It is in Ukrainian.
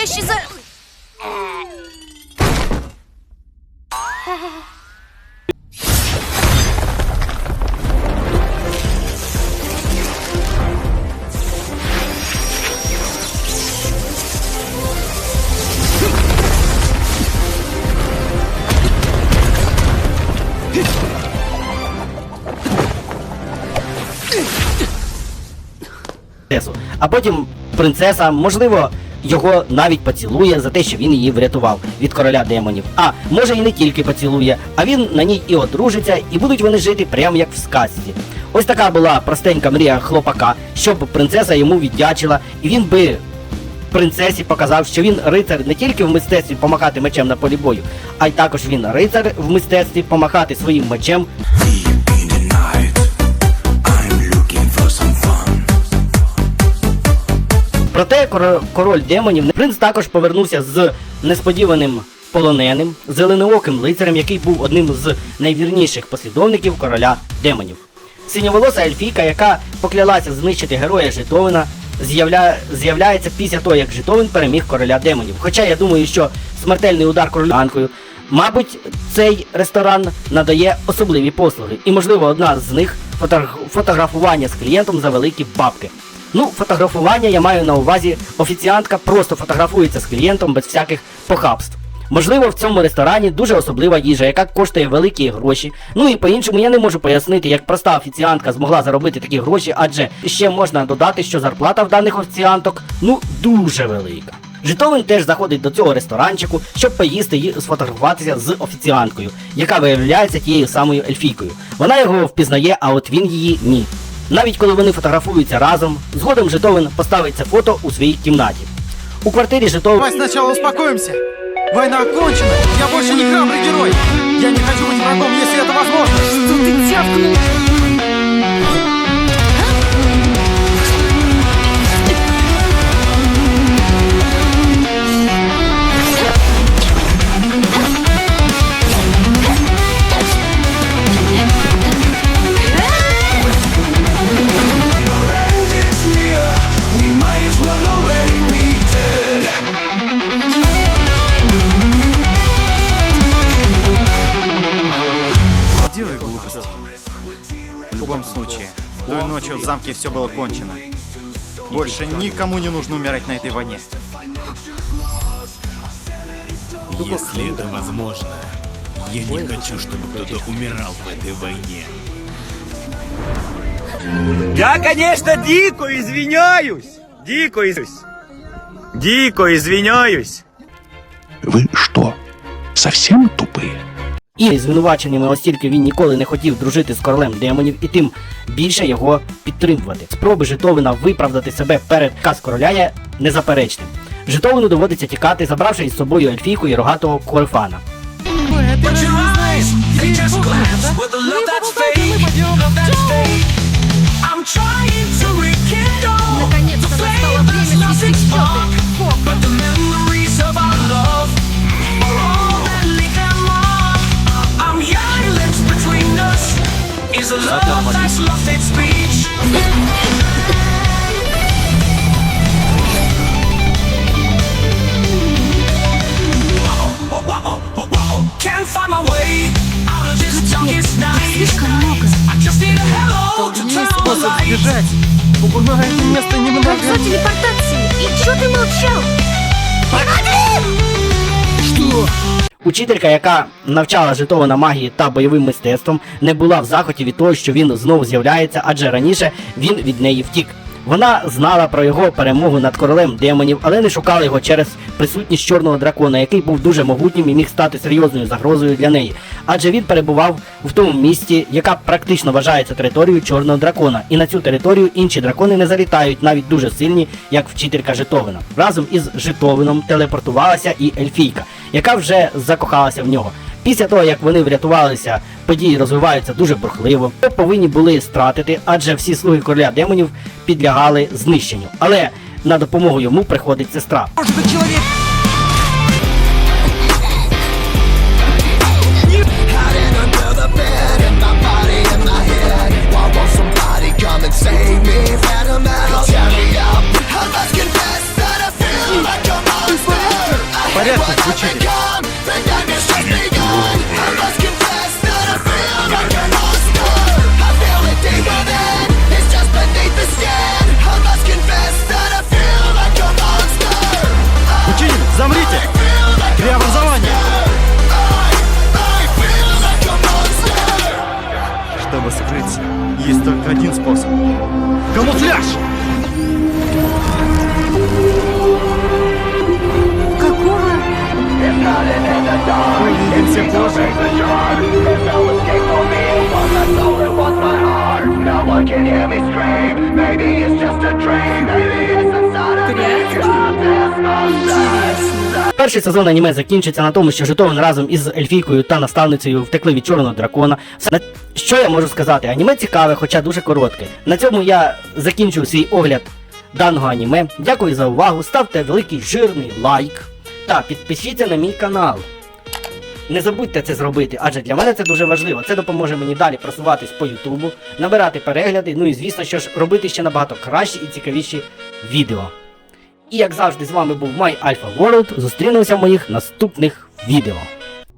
подходящий за... А потім принцеса, можливо, його навіть поцілує за те, що він її врятував від короля демонів. А може і не тільки поцілує, а він на ній і одружиться, і будуть вони жити прямо як в сказці. Ось така була простенька мрія хлопака, щоб принцеса йому віддячила, і він би принцесі показав, що він рицар не тільки в мистецтві помахати мечем на полі бою, а й також він рицар в мистецтві помахати своїм мечем Проте король демонів принц також повернувся з несподіваним полоненим, зеленооким лицарем, який був одним з найвірніших послідовників короля демонів. Синьоволоса ельфійка, яка поклялася знищити героя Житовина, з'явля... з'являється після того, як Житовин переміг короля демонів. Хоча я думаю, що смертельний удар королю Анкою, мабуть, цей ресторан надає особливі послуги. І, можливо, одна з них фотограф... фотографування з клієнтом за великі бабки. Ну, фотографування я маю на увазі, офіціантка просто фотографується з клієнтом без всяких похабств. Можливо, в цьому ресторані дуже особлива їжа, яка коштує великі гроші. Ну і по-іншому я не можу пояснити, як проста офіціантка змогла заробити такі гроші, адже ще можна додати, що зарплата в даних офіціанток ну дуже велика. Житомир теж заходить до цього ресторанчику, щоб поїсти і сфотографуватися з офіціанткою, яка виявляється тією самою ельфійкою. Вона його впізнає, а от він її ні Навіть коли вони фотографуються разом, згодом Житовин поставить це фото у своїй кімнаті. У квартирі Житовин Давай сначала успокоимся. Война окончена. Я больше не храбрый герой. Я не хочу быть врагом, если это возможно. Что ты тявкнул? Ночью в замке все было кончено. Больше никому не нужно умирать на этой войне. Если это возможно, я не хочу, чтобы кто-то умирал в этой войне. Я, конечно, дико извиняюсь. Дико извиняюсь. Дико извиняюсь. Вы что, совсем тупые? І звинуваченнями, оскільки він ніколи не хотів дружити з королем демонів і тим більше його підтримувати. Спроби Житовина виправдати себе перед каз короля є незаперечним. Житовину доводиться тікати, забравши із собою ельфійку і рогатого корефана. on the Способ light. сбежать. Угу, это место немного... Кольцо телепортации. И чё ты молчал? Учителька, яка навчала Житовина магії та бойовим мистецтвом, не була в захоті від того, що він знову з'являється, адже раніше він від неї втік. Вона знала про його перемогу над королем демонів, але не шукала його через присутність чорного дракона, який був дуже могутнім і міг стати серйозною загрозою для неї. Адже він перебував в тому місті, яка практично вважається територією чорного дракона. І на цю територію інші дракони не залітають, навіть дуже сильні, як вчителька Житовина. Разом із Житовином телепортувалася і Ельфійка, яка вже закохалася в нього. Після того, як вони врятувалися, події розвиваються дуже бурхливо. Його повинні були стратити, адже всі слуги короля демонів підлягали знищенню. Але на допомогу йому приходить сестра. Hiding under Есть только один способ. Камуфляж! Какого? Увидимся позже. Maybe it's just a dream Перший сезон аніме закінчиться на тому, що Житомир разом із Ельфійкою та наставницею втекли від чорного дракона. Що я можу сказати? Аніме цікаве, хоча дуже коротке. На цьому я закінчу свій огляд даного аніме. Дякую за увагу. Ставте великий жирний лайк та підпишіться на мій канал. Не забудьте це зробити, адже для мене це дуже важливо. Це допоможе мені далі просуватись по Ютубу, набирати перегляди, ну і звісно, що ж робити ще набагато кращі і цікавіші відео. І як завжди, з вами був My Alpha World. Зустрінемося в моїх наступних відео.